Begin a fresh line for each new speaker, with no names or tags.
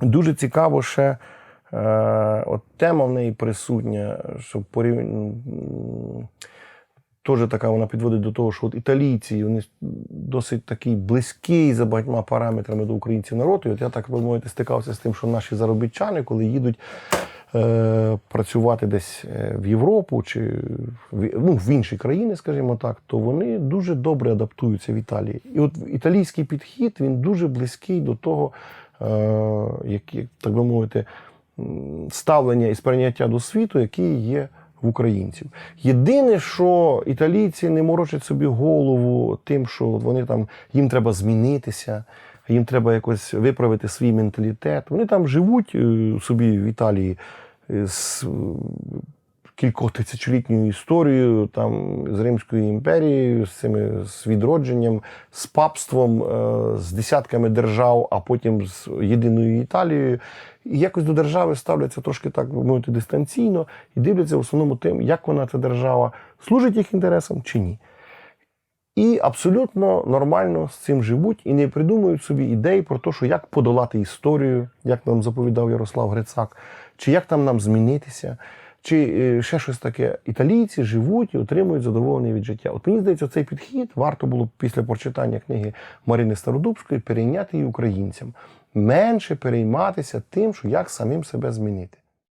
Дуже цікаво ще е, от тема в неї присутня, що порів... теж така вона підводить до того, що от італійці вони досить такий близький за багатьма параметрами до українців народ. І от я так би мовити стикався з тим, що наші заробітчани, коли їдуть е, працювати десь е, в Європу чи в, ну, в інші країни, скажімо так, то вони дуже добре адаптуються в Італії. І от італійський підхід він дуже близький до того, які, так би мовити, ставлення і сприйняття до світу, які є в українців. Єдине, що італійці не морочать собі голову тим, що вони там їм треба змінитися, їм треба якось виправити свій менталітет. Вони там живуть е, собі в Італії е, е, кількох тисячолітньою історією там з Римською імперією, з цими з відродженням, з папством, е, з десятками держав, а потім з єдиною Італією. І якось до держави ставляться трошки так мовити дистанційно і дивляться в основному тим, як вона ця держава служить їх інтересам чи ні. І абсолютно нормально з цим живуть і не придумують собі ідей про те, що як подолати історію, як нам заповідав Ярослав Грицак, чи як там нам змінитися, чи е, ще щось таке. Італійці живуть і отримують задоволення від життя. От мені здається, цей підхід варто було після прочитання книги Марини Стародубської перейняти і українцям. Менше перейматися тим, що як самим себе змінити.